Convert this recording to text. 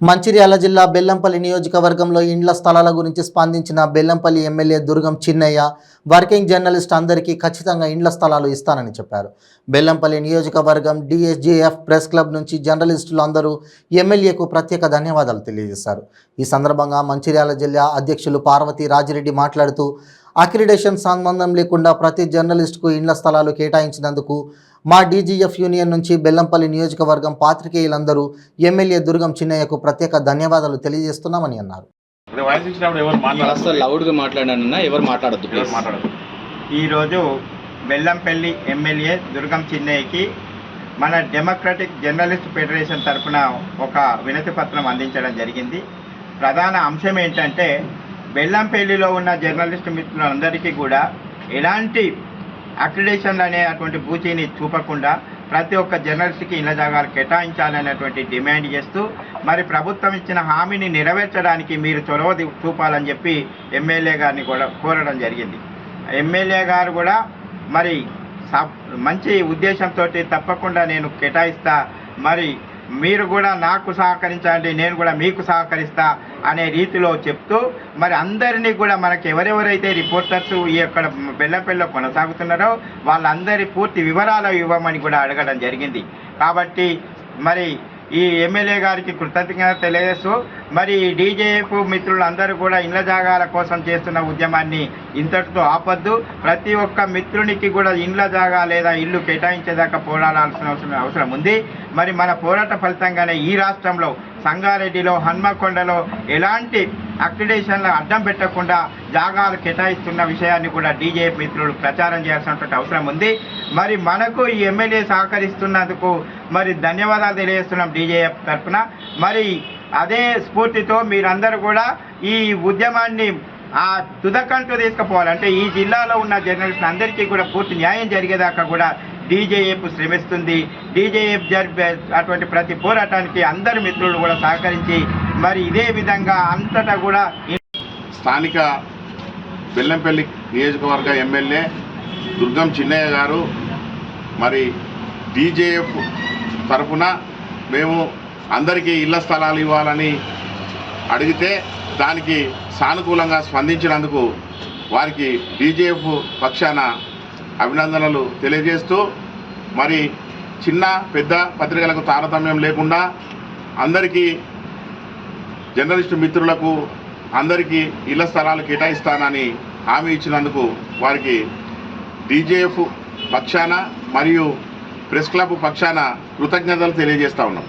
మంచిర్యాల జిల్లా బెల్లంపల్లి నియోజకవర్గంలో ఇండ్ల స్థలాల గురించి స్పందించిన Bellampalli MLA Durgam Chinnaiah working journalist అందరికీ ఖచ్చితంగా ఇండ్ల స్థలాలు ఇస్తానని చెప్పారు. బెల్లంపల్లి నియోజకవర్గం డిఎస్జేఎఫ్ ప్రెస్ క్లబ్ నుంచి జర్నలిస్టులు అందరూ ఎమ్మెల్యేకు ప్రత్యేక ధన్యవాదాలు తెలియజేశారు. ఈ సందర్భంగా మంచిర్యాల జిల్లా అధ్యక్షులు పార్వతి రాజిరెడ్డి మాట్లాడుతూ అక్రిడేషన్ సంబంధం లేకుండా ప్రతి జర్నలిస్టుకు ఇండ్ల స్థలాలు కేటాయించినందుకు మా డీజీఎఫ్ యూనియన్ నుంచి బెల్లంపల్లి నియోజకవర్గం పాత్రికేయులందరూ ఎమ్మెల్యే దుర్గం చిన్నయ్యకు ప్రత్యేక ధన్యవాదాలు తెలియజేస్తున్నామని అన్నారు. ఎవరు లౌడ్గా మాట్లాడానన్నా మాట్లాడద్దు ఈరోజు బెల్లంపల్లి ఎమ్మెల్యే దుర్గం చిన్నయ్యకి మన డెమోక్రటిక్ జర్నలిస్ట్ ఫెడరేషన్ తరఫున ఒక వినతి పత్రం అందించడం జరిగింది. ప్రధాన అంశం ఏంటంటే బెల్లంపల్లిలో ఉన్న జర్నలిస్ట్ మిత్రులందరికీ కూడా ఎలాంటి అక్రిడేషన్లు అనేటువంటి పూచీని చూపకుండా ప్రతి ఒక్క జర్నలిస్ట్కి ఇళ్ళ జాగాలు కేటాయించాలనేటువంటి డిమాండ్ చేస్తూ మరి ప్రభుత్వం ఇచ్చిన హామీని నెరవేర్చడానికి మీరు చొరవ చూపాలని చెప్పి ఎమ్మెల్యే గారిని కూడా కోరడం జరిగింది. ఎమ్మెల్యే గారు కూడా మరి సబ్- మంచి ఉద్దేశంతో తప్పకుండా నేను కేటాయిస్తా మరి మీరు కూడా నాకు సహకరించండి నేను కూడా మీకు సహకరిస్తా అనే రీతిలో చెప్తూ మరి అందరినీ కూడా మనకి ఎవరెవరైతే రిపోర్టర్స్ ఈ యొక్క బెల్లంపల్లిలో కొనసాగుతున్నారో వాళ్ళందరి పూర్తి వివరాలు ఇవ్వమని కూడా అడగడం జరిగింది. కాబట్టి మరి ఈ ఎమ్మెల్యే గారికి కృతజ్ఞత తెలియజేస్తూ మరి డీజేఎఫ్ మిత్రులందరూ కూడా ఇళ్ళ జాగాల కోసం చేస్తున్న ఉద్యమాన్ని ఇంతటితో ఆపొద్దు. ప్రతి ఒక్క మిత్రునికి కూడా ఇండ్ల జాగా లేదా ఇల్లు కేటాయించేదాకా పోరాడాల్సిన అవసరం అవసరం ఉంది. మరి మన పోరాట ఫలితంగానే ఈ రాష్ట్రంలో సంగారెడ్డిలో హన్మకొండలో ఎలాంటి అక్రిడేషన్లు అడ్డం పెట్టకుండా జాగాలు కేటాయిస్తున్న విషయాన్ని కూడా డీజేఎఫ్ మిత్రులు ప్రచారం చేయాల్సినటువంటి అవసరం ఉంది. మరి మనకు ఈ ఎమ్మెల్యే సహకరిస్తున్నందుకు మరి ధన్యవాదాలు తెలియజేస్తున్నాం డీజేఎఫ్ తరఫున. మరి అదే స్ఫూర్తితో మీరందరూ కూడా ఈ ఉద్యమాన్ని ఆ తుదకంటూ తీసుకుపోవాలంటే ఈ జిల్లాలో ఉన్న జర్నలిస్టులు అందరికీ కూడా పూర్తి న్యాయం జరిగేదాకా కూడా డీజేఎఫ్ శ్రమిస్తుంది. డీజేఎఫ్ జరిపే అటువంటి ప్రతి పోరాటానికి అందరు మిత్రులు కూడా సహకరించి మరి ఇదే విధంగా అంతటా కూడా స్థానిక బెల్లంపల్లి నియోజకవర్గ ఎమ్మెల్యే దుర్గం చిన్నయ్య గారు మరి డీజేఎఫ్ తరఫున మేము అందరికీ ఇళ్ళ స్థలాలు ఇవ్వాలని అడిగితే దానికి సానుకూలంగా స్పందించినందుకు వారికి డీజేఎఫ్ పక్షాన అభినందనలు తెలియజేస్తూ మరి చిన్న పెద్ద పత్రికలకు తారతమ్యం లేకుండా అందరికీ జర్నలిస్టు మిత్రులకు అందరికీ ఇళ్ళ స్థలాలు కేటాయిస్తానని హామీ ఇచ్చినందుకు వారికి డీజేఎఫ్ పక్షాన మరియు ప్రెస్ క్లబ్ పక్షాన కృతజ్ఞతలు తెలియజేస్తా ఉన్నాం.